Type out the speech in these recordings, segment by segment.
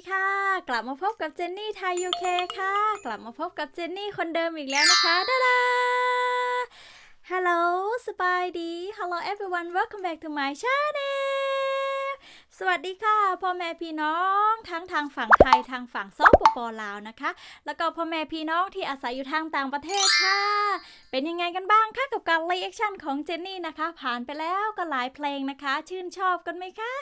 ีค่ะ กลับมาพบกับเจนนี่ไทยยูเคค่ะ กลับมาพบกับเจนนี่คนเดิมอีกแล้วนะคะดาดา Hello สบายดี Hello everyone welcome back to my channel สวัสดีค่ะพ่อแม่พี่น้องทั้งทางฝั่งไทยทางฝั่งซปปลาวนะคะ แล้วก็พ่อแม่พี่น้องที่อาศัยอยู่ทางต่างประเทศค่ะ เป็นยังไงกันบ้างคะกับการรีแอคชั่นของเจนนี่นะคะ ผ่านไปแล้วก็หลายเพลงนะคะ ชื่นชอบกันไหมคะ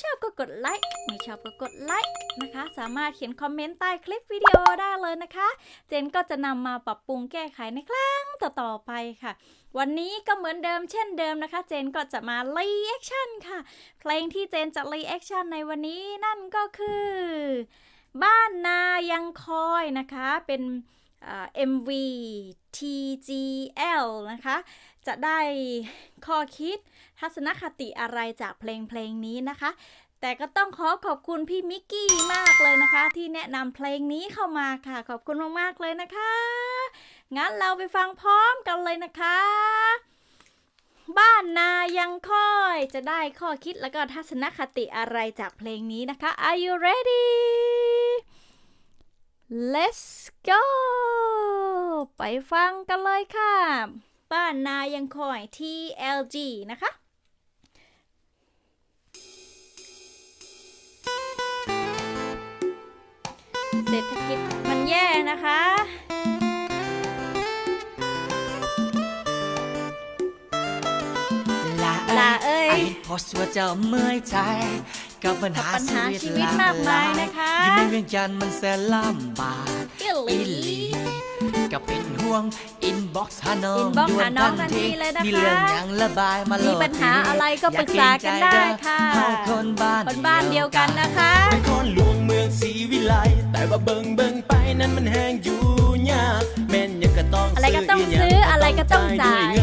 ชอบก็กดไลค์ไม่ชอบก็กดไลค์นะคะ สามารถเขียนคอมเมนต์ใต้คลิปวิดีโอได้เลยนะคะ เจนก็จะนำมาปรับปรุงแก้ไขในครั้งต่อๆไปค่ะ วันนี้ก็เหมือนเดิมเช่นเดิมนะคะ เจนก็จะมารีแอคชั่นค่ะ เพลงที่เจนจะรีแอคชั่นในวันนี้นั่นก็คือ บ้านนายังคอยนะคะ เป็นอ่า MV TGL นะคะ จะได้ข้อคิดทัศนคติอะไรจากเพลงเพลงนี้นะคะ แต่ก็ต้องขอขอบคุณพี่มิกกี้มากเลยนะคะ ที่แนะนำเพลงนี้เข้ามาค่ะ ขอบคุณมากๆเลยนะคะ งั้นเราไปฟังพร้อมกันเลยนะคะ บ้านนายังคอย จะได้ข้อคิดแล้วก็ทัศนคติอะไรจากเพลงนี้นะคะ Are you ready Let's go ไปฟังกันเลยค่ะ บ้านนายังคอย TLG นะคะเศรษฐกิจมันแย่นะคะ พอสว่าเจ้าเมื่อยใจ กับปัญหากับปัญหาชีชีวิวิตตมากมายนะคะอยู่ในเวียงจันทน์มันแสนลำบากอิหลีอีหลีก็เป็นห่วงอินบ็อกซ์หาน้อง inbox ด่วหาน้องทันทีเลยนะคะมีเรื่องอย่างระบายมาโหลมีดปัญหาอะไรก็ปรึกษากันได้ค่ะเฮาคนบ้านคนบ้านเดียวกันนะคะเป็นคนหลวงเมืองศรีวิไลแต่ว่าเบิงเบิงไปนั้นมันแห้งอยู่ยากแม่นยังก็ต้องอะไรก็ต้องซื้ออะไรก็ต้องจ่าย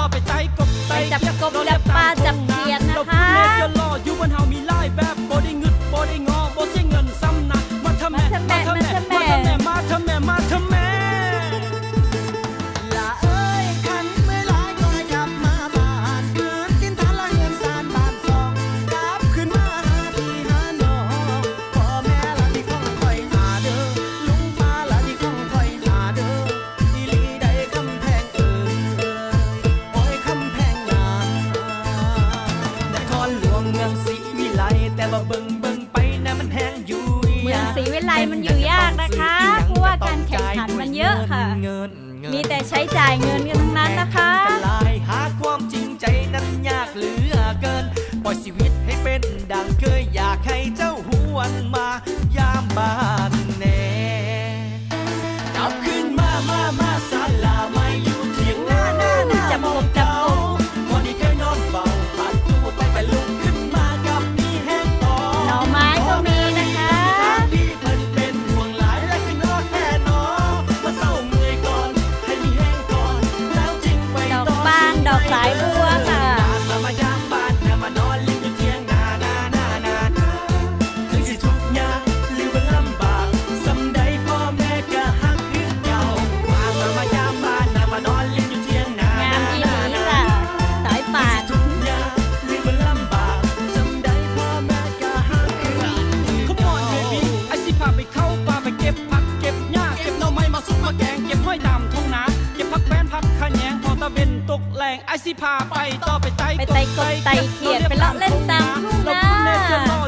ต่อไปใจกบไตไปจับเขียดกบเรจับปลาเรียจับตมเขียดนะคะเราพูดเล่นจะล่ออยู่บนเฮามีไล่แบบบ่ได้งึดบ่ได้งอบ่เสียเงินซ้ำนะมาทำแม่ มีแต่ใช้จ่ายเงินกันทั้งนั้น เม็นตกแหลงไอซิพาไปต่อไปไตไปไตกดไตเขียดไปเลาะเล่นตามทุ่งนา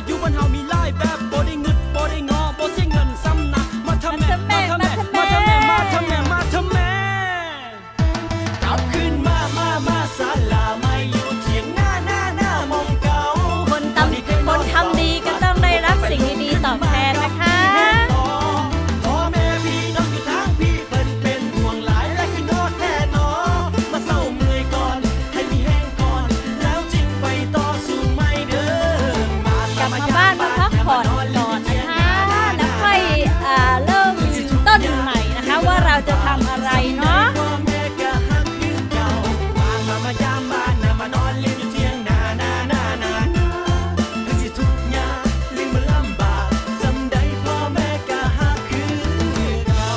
กคือเก่า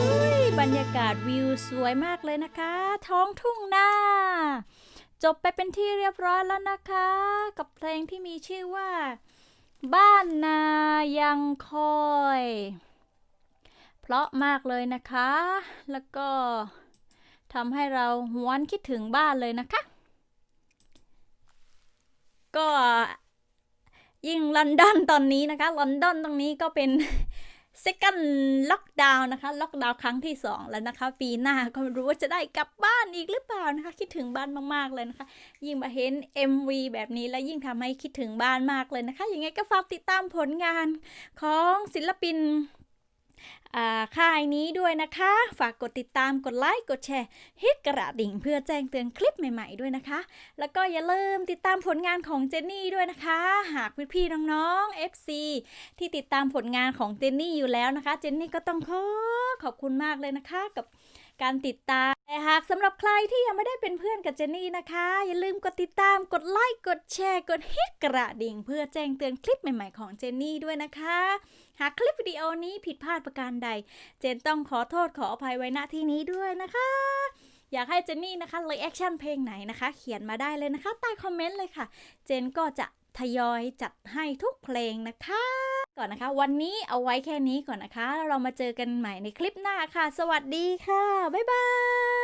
อุ๊ยบรรยากาศวิวสวยมากเลยนะคะ ท้องทุ่งนาจบไปเป็นที่เรียบร้อยแล้วนะคะ กับเพลงที่มีชื่อว่า บ้านนายังคอย เพราะมากเลยนะคะ แล้วก็ทำให้เราหวนคิดถึงบ้านเลยนะคะ ก็ยิ่งลอนดอนตอนนี้นะคะลอนดอนตรงนี้ก็เป็น second lockdown นะคะล็อกดาวน์ครั้งที่ 2 แล้วนะคะ ปีหน้าก็ไม่รู้ว่าจะได้กลับบ้านอีกหรือเปล่านะคะ คิดถึงบ้านมากๆเลยนะคะ ยิ่งมาเห็น MV แบบนี้แล้วยิ่งทำให้คิดถึงบ้านมากเลยนะคะยังไงก็ฝากติดตามผลงานของศิลปิน ค่ายนี้ด้วยนะคะ ฝากกดติดตามกดไลค์กดแชร์ฮิตกระดิ่งเพื่อแจ้งเตือนคลิปใหม่ๆด้วยนะคะ แล้วก็อย่าลืมติดตามผลงานของเจนนี่ด้วยนะคะ หากพี่ๆน้องๆ FC ที่ติดตามผลงานของเจนนี่อยู่แล้วนะคะ เจนนี่ก็ต้องขอขอบคุณมากเลยนะคะกับ การติดตาม แต่หากสำหรับใครที่ยังไม่ได้เป็นเพื่อนกับเจนนี่นะคะ อย่าลืมกดติดตาม กดไลค์ กดแชร์ กดฮิตกระดิ่ง เพื่อแจ้งเตือนคลิปใหม่ๆของเจนนี่ด้วยนะคะ หากคลิปวิดีโอนี้ผิดพลาดประการใด เจนต้องขอโทษขออภัยไว้ณที่นี้ด้วยนะคะอยากให้เจนนี่นะคะเลยแอคชั่นเพลงไหนนะคะ เขียนมาได้เลยนะคะ ใต้คอมเมนต์เลยค่ะ เจนก็จะทยอยจัดให้ทุกเพลงนะคะ ก่อนนะคะ วันนี้เอาไว้แค่นี้ก่อนนะคะแล้วเรามาเจอกันใหม่ในคลิปหน้าค่ะ สวัสดีค่ะ บ๊ายบาย